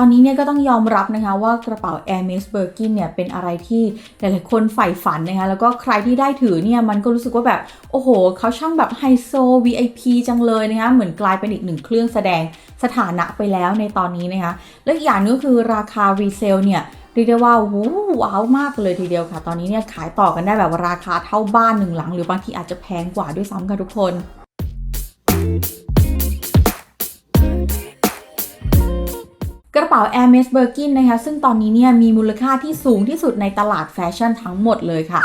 ตอนนี้เนี่ยก็ต้องยอมรับนะคะว่ากระเป๋า Hermes Birkin เนี่ยเป็นอะไรที่หลายๆคนใฝ่ฝันนะคะแล้วก็ใครที่ได้ถือเนี่ยมันก็รู้สึกว่าแบบ โอ้โหเขาช่างแบบไฮโซ VIP จังเลยนะคะเหมือนกลายเป็นอีกหนึ่งเครื่องแสดงสถานะไปแล้วในตอนนี้นะคะและอีกอย่างนึงก็คือราคารีเซลเนี่ยเรียกได้ว่าวู้ว้าวมากเลยทีเดียวค่ะ ตอนนี้เนี่ยขายต่อกันได้แบบราคาเท่าบ้านหนึ่งหลัง หรือบางทีอาจจะแพงกว่าด้วยซ้ำค่ะทุกคน กระเป๋า Hermes Birkin นะคะ ซึ่งตอนนี้เนี่ยมีมูลค่าที่สูงที่สุดในตลาดแฟชั่นทั้งหมดเลยค่ะ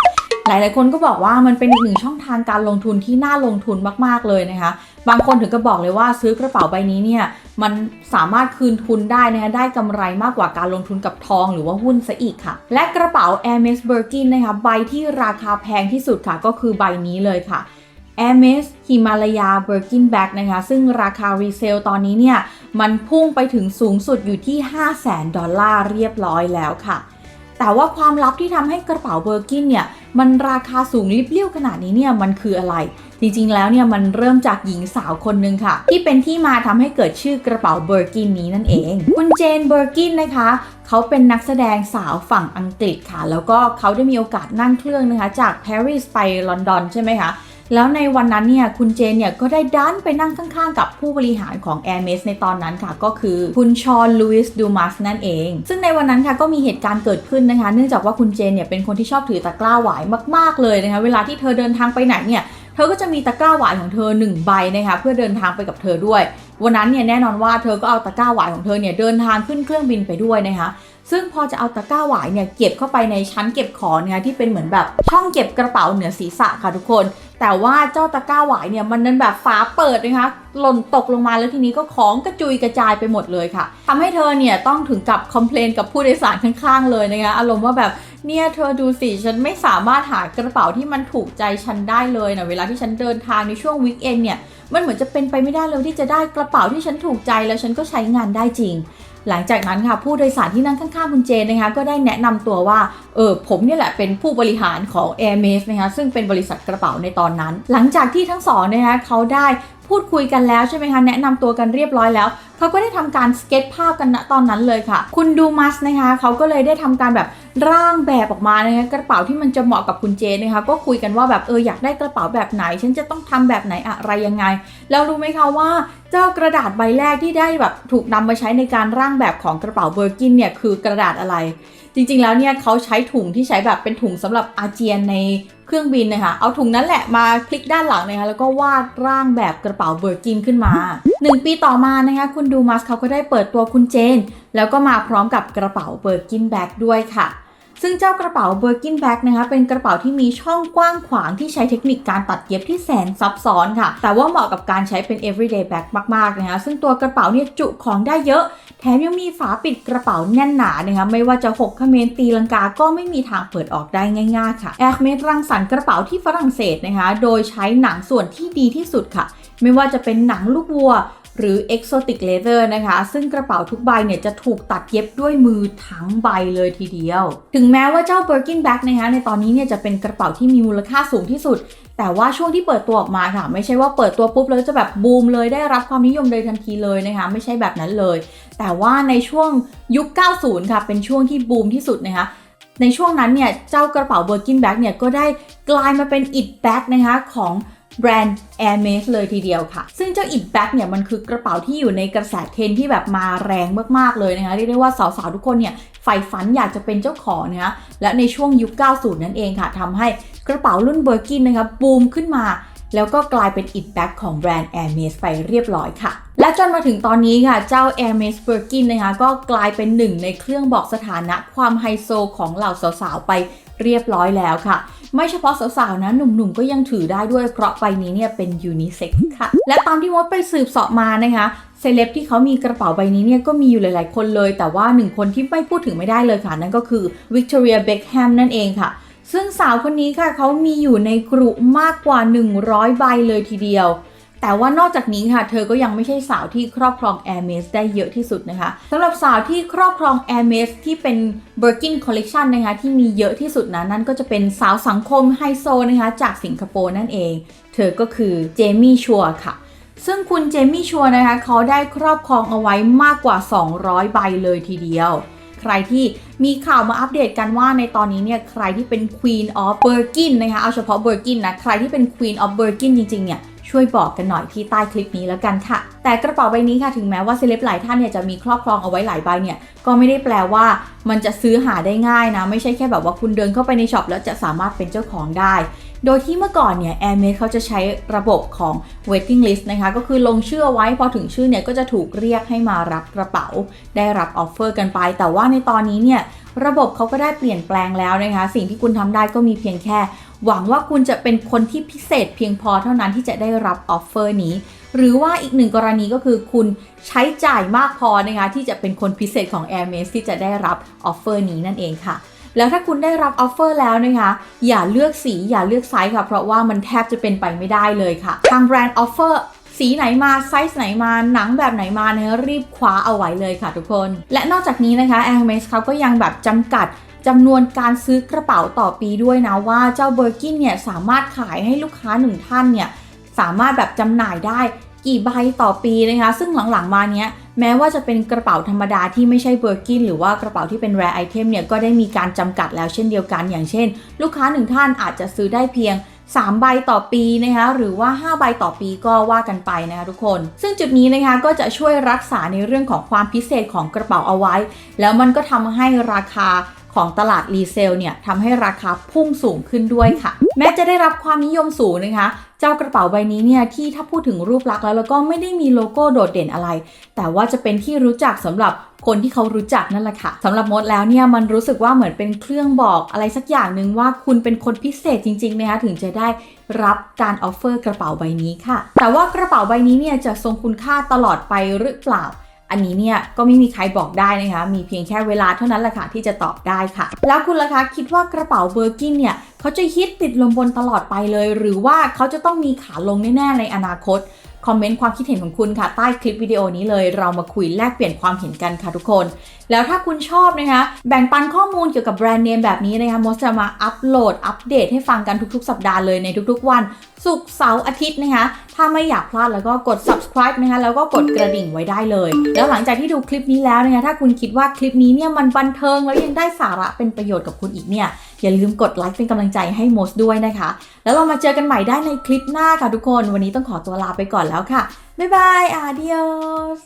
หลายๆคนก็บอกว่ามันเป็นอีกหนึ่งช่องทางการลงทุนที่น่าลงทุนมากๆเลยนะคะ บางคนถึงก็บอกเลยว่าซื้อกระเป๋าใบนี้เนี่ยมันสามารถคืนทุนได้นะคะได้กำไรมากกว่าการลงทุนกับทองหรือว่าหุ้นซะอีกค่ะ และกระเป๋า Hermes Birkin นะคะใบที่ราคาแพงที่สุดค่ะก็คือใบนี้เลยค่ะ Hermes Himalaya Birkin Bag นะคะ ซึ่งราคารีเซลตอนนี้เนี่ย มันพุ่งไปถึงสูงสุดอยู่ที่ 5 0 0แสนดอลลาร์เรียบร้อยแล้วค่ะ แต่ว่าความลับที่ทำให้กระเป๋าเบอร์กินเนี่ย มันราคาสูงริบเลี่ยวขนาดนี้เนี่ย มันคืออะไร จริงๆแล้วเนี่ย มันเริ่มจากหญิงสาวคนหนึ่งค่ะ ที่เป็นที่มาทำให้เกิดชื่อกระเป๋าเบอร์กินนี้นั่นเอง คุณเจนเบอร์กินนะคะเขาเป็นนักแสดงสาวฝั่งอังกฤษค่ะ แล้วก็เขาได้มีโอกาสนั่งเครื่องนะคะจากปารีสไปลอนดอนใช่ไหมคะ แล้วในวันนั้นเนี่ยคุณเจนเนี่ยก็ได้ดันไปนั่งข้างๆ กับผู้บริหารของ a i r m e s ในตอนนั้นค่ะ ก็คือคุณชอนลูอิสดูมัสนั่นเอง ซึ่งในวันนั้นค่ะก็มีเหตุการณ์เกิดขึ้นนะคะ เนื่องจากว่าคุณเจนเนี่ยเป็นคนที่ชอบถือตะกร้าหวายมากๆเลยนะคะเวลาที่เธอเดินทางไปไหนเนี่ยเธอก็จะมีตะกร้าหวายของเธอ1ใบนะคะเพื่อเดินทางไปกับเธอด้วย วันนั้นเนี่ยแน่นอนว่าเธอก็เอาตะกร้าหวายของเธอเนี่ยเดินทางขึ้นเครื่องบินไปด้วยนะคะซึ่งพอจะเอาตะกร้าหวายเนี่ยเก็บเข้าไปในชั้นเก็บของนะคะที่เป็นเหมือนแบบช่องเก็บกระเป๋าเหนือศีรษะค่ะทุกคน แต่ว่าเจ้าตะกร้าหวายเนี่ยมันนั้นแบบฝาเปิดนะคะหล่นตกลงมาแล้วทีนี้ก็ของกระจุยกระจายไปหมดเลยค่ะทำให้เธอเนี่ยต้องถึงกับคอมเพลนกับผู้โดยสารข้างๆเลยนะคะอารมณ์ว่าแบบ เนี่ยเธอดูสิ ฉันไม่สามารถหากระเป๋าที่มันถูกใจฉันได้เลยนะเวลาที่ฉันเดินทางในช่วงวีคเอนเนี่ย มันเหมือนจะเป็นไปไม่ได้เลยที่จะได้กระเป๋าที่ฉันถูกใจแล้วฉันก็ใช้งานได้จริง หลังจากนั้นค่ะผู้โดยสารที่นั่งข้างๆคุณเจนนะคะ ก็ได้แนะนำตัวว่าเออผมเนี่ยแหละเป็นผู้บริหารของ Hermes นะคะซึ่งเป็นบริษัทกระเป๋าในตอนนั้น หลังจากที่ทั้งสองนะคะเขาได้พูดคุยกันแล้วใช่ไหมคะแนะนำตัวกันเรียบร้อยแล้วเขาก็ได้ทำการสเก็ตภาพกันณตอนนั้นเลยค่ะ คุณดูมัสนะคะเขาก็เลยได้ทำการแบบ ร่างแบบออกมานะคะกระเป๋าที่มันจะเหมาะกับคุณเจนนะคะก็คุยกันว่าแบบเอออยากได้กระเป๋าแบบไหน ฉันจะต้องทำแบบไหนอะไรยังไง แล้วรู้ไหมคะว่าเจ้ากระดาษใบแรกที่ได้แบบถูกนำมาใช้ในการร่างแบบของกระเป๋าเบอร์กินเนี่ยคือกระดาษอะไร จริงๆแล้วเนี่ยเขาใช้ถุงที่ใช้แบบเป็นถุงสำหรับอาเจียนในเครื่องบินนะคะเอาถุงนั้นแหละมาคลิกด้านหลังนะคะแล้วก็วาดร่างแบบกระเป๋าเบอร์กินขึ้นมา 1 ปีต่อมานะคะคุณดูมัสเขาก็ได้เปิดตัวคุณเจน แล้วก็มาพร้อมกับกระเป๋าเบอร์กินแบ็กด้วยค่ะ ซึ่งเจ้ากระเป๋า Birkin Bag นะคะเป็นกระเป๋าที่มีช่องกว้างขวางที่ใช้เทคนิคการตัดเย็บที่แสนซับซ้อนค่ะ แต่ว่าเหมาะกับการใช้เป็น everyday bag มากๆนะคะซึ่งตัวกระเป๋าเนี่ยจุของได้เยอะ แถมยังมีฝาปิดกระเป๋าแน่นหนานะคะไม่ว่าจะหกเขมรตีลังกาก็ไม่มีทางเปิดออกได้ง่าย ๆ ค่ะ Hermes รังสรรค์กระเป๋าที่ฝรั่งเศสนะคะโดยใช้หนังส่วนที่ดีที่สุดค่ะ ไม่ว่าจะเป็นหนังลูกวัว หรือ exotic leather นะคะ ซึ่งกระเป๋าทุกใบเนี่ยจะถูกตัดเย็บด้วยมือทั้งใบเลยทีเดียว ถึงแม้ว่าเจ้า Birkin Bag นะคะในตอนนี้เนี่ยจะเป็นกระเป๋าที่มีมูลค่าสูงที่สุด แต่ว่าช่วงที่เปิดตัวออกมาค่ะ ไม่ใช่ว่าเปิดตัวปุ๊บแล้วจะแบบบูมเลยได้รับความนิยมเลยทันทีเลยนะคะ ไม่ใช่แบบนั้นเลย แต่ว่าในช่วงยุค 90 ค่ะ เป็นช่วงที่บูมที่สุดนะคะในช่วงนั้นเนี่ยเจ้ากระเป๋า Birkin Bag เนี่ยก็ได้กลายมาเป็น it bag นะคะของ แบรนด์ Hermes เลยทีเดียวค่ะ ซึ่งเจ้า it bag เนี่ยมันคือกระเป๋าที่อยู่ในกระแสเทรนที่แบบมาแรงมากๆเลยนะคะเรียกได้ว่าสาวๆ ทุกคนเนี่ยใฝ่ฝันอยากจะเป็นเจ้าของนะคะและในช่วงยุค 90 นั่นเองค่ะทำให้กระเป๋ารุ่น Birkin นนะคะบูมขึ้นมาแล้วก็กลายเป็น it bag ของแบรนด์ Hermes ไปเรียบร้อยค่ะ และจนมาถึงตอนนี้ค่ะ เจ้า Hermes Birkin นะคะก็กลายเป็นหนึ่งในเครื่องบอกสถานะความไฮโซของเหล่าสาวๆ ไปเรียบร้อยแล้วค่ะ ไม่เฉพาะสาวๆนะหนุ่มๆก็ยังถือได้ด้วยเพราะใบนี้เนี่ยเป็นยูนิเซ็กค่ะ และตามที่มดไปสืบสอบมานะคะเซเลบที่เขามีกระเป๋าใบนี้เนี่ยก็มีอยู่หลายๆคนเลย แต่ว่าหนึ่งคนที่ไม่พูดถึงไม่ได้เลยค่ะ นั่นก็คือวิกตอเรียเบคแฮมนั่นเองค่ะ ซึ่งสาวคนนี้ค่ะเขามีอยู่ในกรุมากกว่า 100 ใบเลยทีเดียว แต่ว่านอกจากนี้ค่ะ เธอก็ยังไม่ใช่สาวที่ครอบครอง Hermes ได้เยอะที่สุดนะคะสำหรับสาวที่ครอบครอง Hermes ที่เป็น Birkin Collection นะคะที่มีเยอะที่สุดนะนั่นก็จะเป็นสาวสังคมไฮโซนะคะจากสิงคโปร์นั่นเอง เธอก็คือเจมี่ชัวค่ะซึ่งคุณเจมี่ชัวร์นะคะเขาได้ครอบครองเอาไว้มากกว่า 200 ใบเลยทีเดียว ใครที่มีข่าวมาอัปเดตกันว่าในตอนนี้เนี่ยใครที่เป็น Queen of Birkin นะคะเอาเฉพาะ Birkin นะ ใครที่เป็น Queen of Birkin จริงๆเนี่ย ช่วยบอกกันหน่อยที่ใต้คลิปนี้แล้วกันค่ะ แต่กระเป๋าใบนี้ค่ะถึงแม้ว่าเซเลบหลายท่านเนี่ยจะมีครอบครองเอาไว้หลายใบเนี่ยก็ไม่ได้แปลว่ามันจะซื้อหาได้ง่ายนะ ไม่ใช่แค่แบบว่าคุณเดินเข้าไปในช็อปแล้วจะสามารถเป็นเจ้าของได้ โดยที่เมื่อก่อนเนี่ย Airmade เขาจะใช้ระบบของ waiting list นะคะ ก็คือลงชื่อเอาไว้พอถึงชื่อเนี่ยก็จะถูกเรียกให้มารับกระเป๋า ได้รับออฟเฟอร์กันไป แต่ว่าในตอนนี้เนี่ยระบบเขาก็ได้เปลี่ยนแปลงแล้วนะคะ สิ่งที่คุณทำได้ก็มีเพียงแค่ หวังว่าคุณจะเป็นคนที่พิเศษเพียงพอเท่านั้นที่จะได้รับออฟเฟอร์นี้ หรือว่าอีกหนึ่งกรณีก็คือคุณใช้จ่ายมากพอนะคะที่จะเป็นคนพิเศษของ Air m a ที่จะได้รับออฟเฟอร์นี้นั่นเองค่ะ แล้วถ้าคุณได้รับออฟเฟอร์แล้วนะคะ อย่าเลือกสีอย่าเลือกไซส์ค่ะ เพราะว่ามันแทบจะเป็นไปไม่ได้เลยค่ะ ทางแบรนด์ออฟเฟอร์สีไหนมาไซส์ไหนมาหนังแบบไหนมาเนะรีบคว้าเอาไว้เลยค่ะทุกคน และนอกจากนี้นะคะ a i r m e s เขาก็ยังแบบจำกัด จำนวนการซื้อกระเป๋าต่อปีด้วยนะว่าเจ้าเบอร์กินเนี่ยสามารถขายให้ลูกค้าหนึ่งท่านเนี่ยสามารถแบบจำหน่ายได้กี่ใบต่อปีนะคะ ซึ่งหลังๆมาเนี้ยแม้ว่าจะเป็นกระเป๋าธรรมดาที่ไม่ใช่เบอร์กินหรือว่ากระเป๋าที่เป็น rare item เนี่ยก็ได้มีการจำกัดแล้วเช่นเดียวกัน อย่างเช่น ลูกค้าหนึ่งท่านอาจจะซื้อได้เพียง3 ใบต่อปีนะคะหรือว่า 5 ใบต่อปีก็ว่ากันไปนะคะทุกคน ซึ่งจุดนี้นะคะก็จะช่วยรักษาในเรื่องของความพิเศษของกระเป๋าเอาไว้ แล้วมันก็ทำให้ราคา ของตลาดรีเซลเนี่ยทำให้ราคาพุ่งสูงขึ้นด้วยค่ะ แม้จะได้รับความนิยมสูงนะคะ เจ้ากระเป๋าใบนี้เนี่ยที่ถ้าพูดถึงรูปลักษณ์แล้วแล้วก็ไม่ได้มีโลโก้โดดเด่นอะไร แต่ว่าจะเป็นที่รู้จักสำหรับคนที่เขารู้จักนั่นแหละค่ะสำหรับมดแล้วเนี่ยมันรู้สึกว่าเหมือนเป็นเครื่องบอกอะไรสักอย่างหนึ่งว่าคุณเป็นคนพิเศษจริงๆนะคะถึงจะได้รับการออฟเฟอร์กระเป๋าใบนี้ค่ะ แต่ว่ากระเป๋าใบนี้เนี่ยจะทรงคุณค่าตลอดไปหรือเปล่า อันนี้เนี่ยก็ไม่มีใครบอกได้นะคะ มีเพียงแค่เวลาเท่านั้นแหละค่ะที่จะตอบได้ค่ะ แล้วคุณล่ะคะคิดว่ากระเป๋าเบอร์กินเนี่ยเขาจะฮิตติดลมบนตลอดไปเลย หรือว่าเขาจะต้องมีขาลงแน่ๆในอนาคตคอมเมนต์ความคิดเห็นของคุณค่ะ ใต้คลิปวิดีโอนี้เลยเรามาคุยแลกเปลี่ยนความเห็นกันค่ะทุกคน แล้วถ้าคุณชอบนะคะ แบ่งปันข้อมูลเกี่ยวกับแบรนด์เนมแบบนี้นะคะมดจะมาอัปโหลด อัปเดตให้ฟังกันทุกๆ สัปดาห์เลยในทุกๆวัน ศุกร์เสาร์อาทิตย์นะคะถ้าไม่อยากพลาดแล้วก็กด subscribe นะคะแล้วก็กดกระดิ่งไว้ได้เลย แล้วหลังจากที่ดูคลิปนี้แล้วนะคะถ้าคุณคิดว่าคลิปนี้เนี่ยมันบันเทิงแล้วยังได้สาระเป็นประโยชน์กับคุณอีกเนี่ยอย่าลืมกดไลค์เป็นกำลังใจให้โมสด้วยนะคะ แล้วเรามาเจอกันใหม่ได้ในคลิปหน้าค่ะทุกคน วันนี้ต้องขอตัวลาไปก่อนแล้วค่ะบ๊ายบายอาเดียส